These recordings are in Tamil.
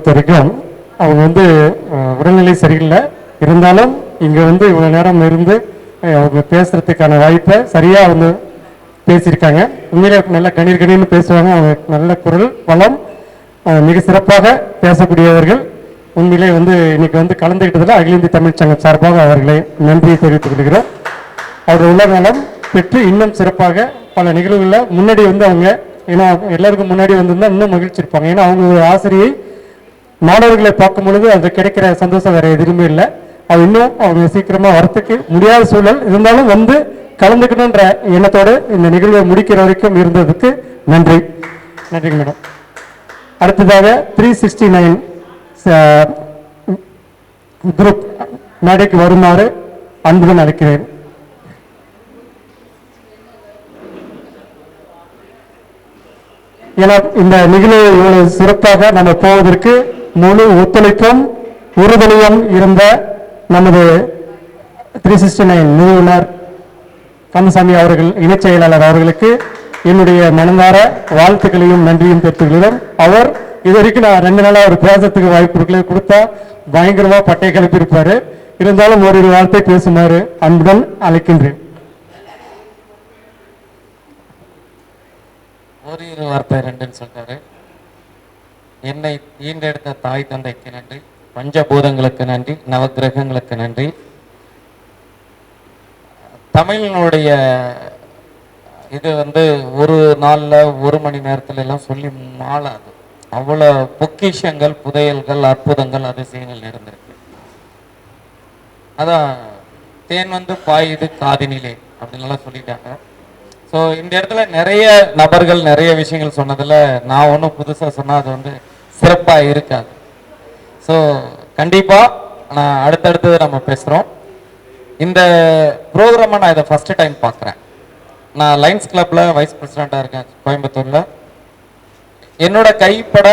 பொறுத்த வரைக்கும் அவங்க வந்து உடல்நிலை சரியில்லை. இருந்தாலும் இங்கே வந்து இவ்வளோ நேரம் இருந்து அவங்க பேசுகிறதுக்கான வாய்ப்பை சரியாக வந்து பேசியிருக்காங்க. உண்மையிலே நல்ல கணீர் கணீர்னு பேசுவாங்க. அவங்க நல்ல குரல் வளம் மிக சிறப்பாக பேசக்கூடியவர்கள். உண்மையிலே வந்து இன்னைக்கு வந்து கலந்துக்கிட்டதில் அகில இந்திய தமிழ் சங்கம் சார்பாக அவர்களை நன்றியை தெரிவித்துக் கொள்கிறோம். அவர் உள்ள நலம் பெற்று இன்னும் சிறப்பாக பல நிகழ்வுகளில் முன்னாடி வந்து அவங்க ஏன்னா எல்லாருக்கும் முன்னாடி வந்திருந்தால் இன்னும் மகிழ்ச்சி இருப்பாங்க ஏன்னா அவங்க ஒரு ஆசிரியை மாணவர்களை பார்க்கும் பொழுது அது கிடைக்கிற சந்தோஷம் வேற எதுவுமே இல்லை. அது இன்னும் அவங்க சீக்கிரமா வரத்துக்கு முடியாத சூழல் இருந்தாலும் வந்து கலந்துக்கணுன்ற எண்ணத்தோடு இந்த நிகழ்வை முடிக்கிற வரைக்கும் இருந்ததுக்கு நன்றி. நன்றிங்க மேடம். அடுத்ததாக த்ரீ சிக்ஸ்டி நைன் குரூப் மேடைக்கு வருமாறு அன்புடன் அழைக்கிறேன். ஏன்னா இந்த நிகழ்வு இவ்வளவு சிறப்பாக நம்ம போவதற்கு முழு ஒத்துழைப்பும் உறுதுணையும் இருந்த நமது த்ரீ சிக்ஸ்டி நைன் நிறுவனர் கந்தசாமி அவர்கள் இணைச் செயலாளர் அவர்களுக்கு என்னுடைய மனதார வாழ்த்துக்களையும் நன்றியும் தெரிவித்துக்கிறோம் அவர் இது வரைக்கும் நான் ரெண்டு நாளாக ஒரு பேசுறதுக்கு வாய்ப்பு கொடுத்தா பயங்கரமாக பட்டை கிளப்பியிருப்பார் இருந்தாலும் ஒரு வார்த்தை பேசுமாறு அன்புடன் அழைக்கின்றேன். ஒரு இரு வார்த்தை ரெண்டுன்னு சொல்லிட்டாரு என்னை ஈண்டெடுத்த தாய் தந்தைக்கு நன்றி. பஞ்சபூதங்களுக்கு நன்றி. நவக்கிரகங்களுக்கு நன்றி. தமிழினுடைய இது வந்து ஒரு நாளில் ஒரு மணி நேரத்துல எல்லாம் சொல்லி மாளாது. அவ்வளோ பொக்கிஷங்கள் புதையல்கள் அற்புதங்கள் அதிசயங்கள் இருந்திருக்கு. அதான் தேன் வந்து பாயுது காதினிலே அப்படின்லாம் சொல்லிட்டாங்க. ஸோ இந்த இடத்துல நிறைய நபர்கள் நிறைய விஷயங்கள் சொன்னதில் நான் ஒன்றும் புதுசாக சொன்னால் அது வந்து சிறப்பாக இருக்காது. ஸோ கண்டிப்பாக நான் அடுத்தடுத்து நம்ம பேசுகிறோம் இந்த ப்ரோக்ராமை நான் இதை ஃபஸ்ட்டு டைம் பார்க்குறேன் நான் லைன்ஸ் கிளப்பில் வைஸ் பிரசிடெண்ட்டாக இருக்கேன் கோயம்புத்தூரில். என்னோட கைப்பட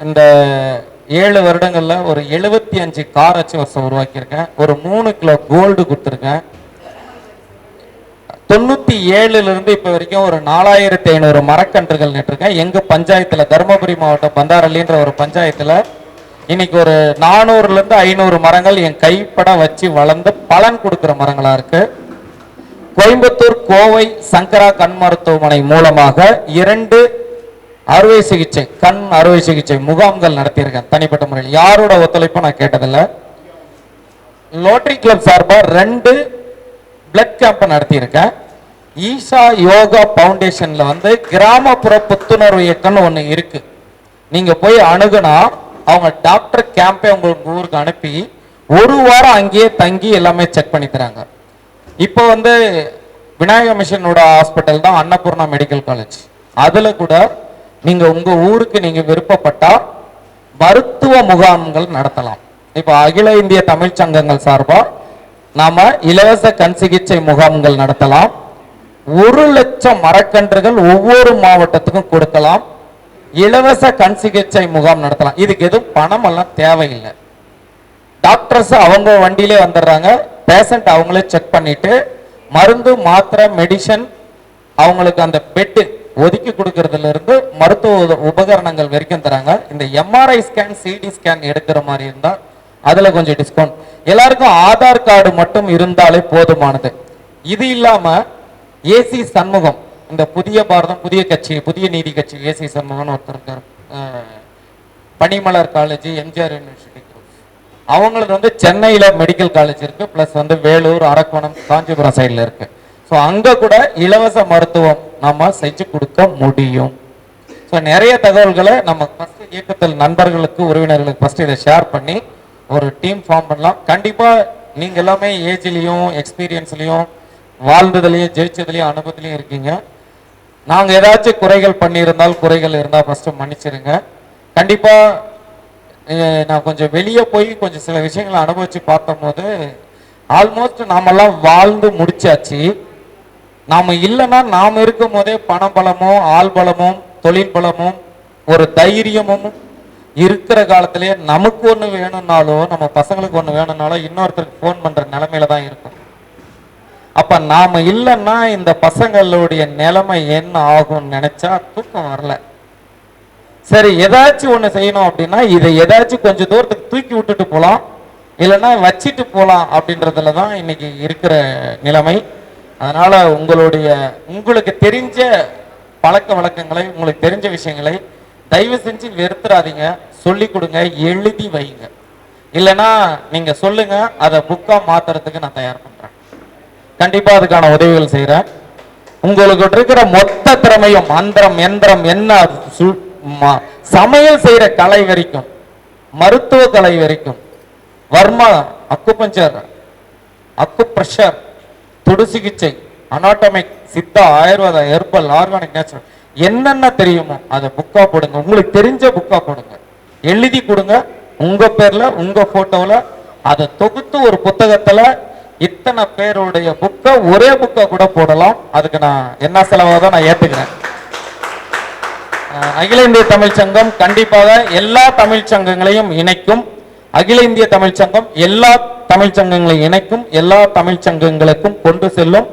இந்த ஏழு வருடங்களில் ஒரு எழுபத்தி அஞ்சு கார் வச்சு வருஷம் உருவாக்கியிருக்கேன். ஒரு மூணு கிலோ கோல்டு கொடுத்துருக்கேன். தொண்ணூத்தி ஏழுல இருந்து இப்ப வரைக்கும் ஒரு நாலாயிரத்தி ஐநூறு மரக்கன்றுகள் நட்டிருக்கேன். எங்க பஞ்சாயத்துல தருமபுரி மாவட்டம் பந்தாரள்ளின்ற ஒரு பஞ்சாயத்துல இன்னைக்கு ஒரு நானூறுல இருந்து ஐநூறு மரங்கள் என் கைப்பட வச்சு வளர்ந்து பலன் கொடுக்கிற மரங்களா இருக்கு. கோயம்புத்தூர் கோவை சங்கரா கண் மருத்துவமனை மூலமாக இரண்டு அறுவை சிகிச்சை கண் அறுவை சிகிச்சை முகாம்கள் நடத்தியிருக்கேன். தனிப்பட்ட முறையில். யாரோட ஒத்துழைப்பும் நான் கேட்டதில்லை. லோட்டரி கிளப் சார்பாக ரெண்டு பிளட் கேம்ப் நடத்தியிருக்கேன். ஈஷா யோகா ஃபவுண்டேஷனில் வந்து கிராமப்புற புத்துணர்வு இயக்கம்னு ஒன்று இருக்கு. நீங்க போய் அணுகுனா அவங்க டாக்டர் கேம்பே உங்களுக்கு ஊருக்கு அனுப்பி ஒரு வாரம் அங்கேயே தங்கி எல்லாமே செக் பண்ணி தராங்க. இப்போ வந்து விநாயக மிஷனோட ஹாஸ்பிட்டல் தான் அன்னபூர்ணா மெடிக்கல் காலேஜ். அதில் கூட நீங்கள் உங்கள் ஊருக்கு நீங்கள் விருப்பப்பட்டால் மருத்துவ முகாம்கள் நடத்தலாம். இப்போ அகில இந்திய தமிழ்ச் சங்கங்கள் சார்பாக நாம இலவச கண் சிகிச்சை முகாம்கள் நடத்தலாம். ஒரு லட்சம் மரக்கன்றுகள் ஒவ்வொரு மாவட்டத்துக்கும் கொடுக்கலாம். இலவச கண் சிகிச்சை முகாம் நடத்தலாம். இதுக்கு எதுவும் பணம் எல்லாம் தேவையில்லை. டாக்டர்ஸ் அவங்க வண்டியிலே வந்துடுறாங்க. பேஷண்ட் அவங்களே செக் பண்ணிட்டு மருந்து மாத்திரை மெடிசன் அவங்களுக்கு அந்த பெட்டு ஒதுக்கி கொடுக்கறதுல இருந்து மருத்துவ உத- உபகரணங்கள் வரைக்கும் தராங்க. இந்த எம்ஆர்ஐ ஸ்கேன் சிடி ஸ்கேன் எடுக்கிற மாதிரி இருந்தால் அதில் கொஞ்சம் டிஸ்கவுண்ட் எல்லாருக்கும் ஆதார் கார்டு மட்டும் இருந்தாலே போதுமானது. இது இல்லாமல் ஏசி சண்முகம் இந்த புதிய பாரதம் புதிய கட்சி புதிய நீதி கட்சி ஏசி சண்முகம்னு ஒருத்தர் இருக்காரு. பனிமலர் காலேஜ் எம்ஜிஆர் யூனிவர்சிட்டி அவங்களுக்கு வந்து சென்னையில் மெடிக்கல் காலேஜ் இருக்குது ப்ளஸ் வந்து வேலூர் அரக்கோணம் காஞ்சிபுரம் சைடில் இருக்குது ஸோ அங்கே கூட இலவச மருத்துவம் நம்ம செஞ்சு கொடுக்க முடியும். ஸோ நிறைய தகவல்களை நம்ம ஃபஸ்ட்டு இயக்கத்தில் நண்பர்களுக்கு உறவினர்களுக்கு ஃபர்ஸ்ட் இதை ஷேர் பண்ணி ஒரு டீம் ஃபார்ம் பண்ணலாம். கண்டிப்பாக நீங்கள் எல்லாமே ஏஜ்லேயும் எக்ஸ்பீரியன்ஸ்லேயும் வாழ்ந்ததுலையும் ஜெயிச்சதுலையும் அனுபவத்துலையும் இருக்கீங்க. நாங்கள் ஏதாச்சும் குறைகள் பண்ணியிருந்தால் குறைகள் இருந்தால் ஃபஸ்ட்டு மன்னிச்சிருங்க. கண்டிப்பாக நான் கொஞ்சம் வெளியே போய் கொஞ்சம் சில விஷயங்களை அனுபவித்து பார்த்தபோது ஆல்மோஸ்ட் நாமெல்லாம் வாழ்ந்து முடிச்சாச்சு. நாம் இல்லைன்னா நாம் இருக்கும் போதே பண பலமும் ஆள் பலமும் தொழில் பலமும் ஒரு தைரியமும் இருக்கிற காலத்திலே நமக்கு ஒன்று வேணும்னாலோ நம்ம பசங்களுக்கு ஒன்று வேணும்னாலோ இன்னொருத்தருக்கு ஃபோன் பண்ணுற நிலமையில தான் இருக்கும். அப்போ நாம் இல்லைன்னா இந்த பசங்களுடைய நிலைமை என்ன ஆகும்னு நினச்சா தூக்கம் வரல. சரி ஏதாச்சும் ஒன்று செய்யணும் அப்படின்னா இதை ஏதாச்சும் கொஞ்சம் தூரத்துக்கு தூக்கி விட்டுட்டு போகலாம் இல்லைன்னா வச்சுட்டு போகலாம் அப்படின்றதுல தான் இன்னைக்கு இருக்கிற நிலைமை. அதனால் உங்களுடைய உங்களுக்கு தெரிஞ்ச பழக்க வழக்கங்களை உங்களுக்கு தெரிஞ்ச விஷயங்களை தயவு செஞ்சு வெறுத்துறாதீங்க. சொல்லி கொடுங்க எழுதி வைங்க. இல்லைன்னா நீங்க சொல்லுங்க அதை புக்கா மாத்துறதுக்கு நான் தயார் பண்றேன். கண்டிப்பா அதுக்கான உதவிகள் செய்யறேன் உங்களுக்கு இருக்கிற மொத்த திறமையும் மந்திரம் எந்திரம் என்ன சமையல் செய்யற கலை வரைக்கும் மருத்துவ கலை வரைக்கும் வர்மா அக்குபஞ்சர் அக்கு பிரஷர் துடு சிகிச்சை அனாட்டமிக் சித்தா ஆயுர்வேதம் ஹெர்பல் ஆர்கானிக் நேச்சுரல் என்னென்ன தெரியுமோ அதை புக்கா போடுங்க. உங்களுக்கு தெரிஞ்ச புக்கா போடுங்க. எழுதி கொடுங்க. உங்க பேர்ல உங்க போட்டோல அதை தொகுத்து ஒரு புத்தகத்துல இத்தனை பேருடைய புக்கை ஒரே புக்கை கூட போடலாம். அதுக்கு நான் என்ன செலவாக தான் நான் ஏத்துக்கிறேன். அகில இந்திய தமிழ் சங்கம் கண்டிப்பாக எல்லா தமிழ் சங்கங்களையும் இணைக்கும். அகில இந்திய தமிழ் சங்கம் எல்லா தமிழ் சங்கங்களையும் இணைக்கும். எல்லா தமிழ் சங்கங்களுக்கும் கொண்டு செல்லும்.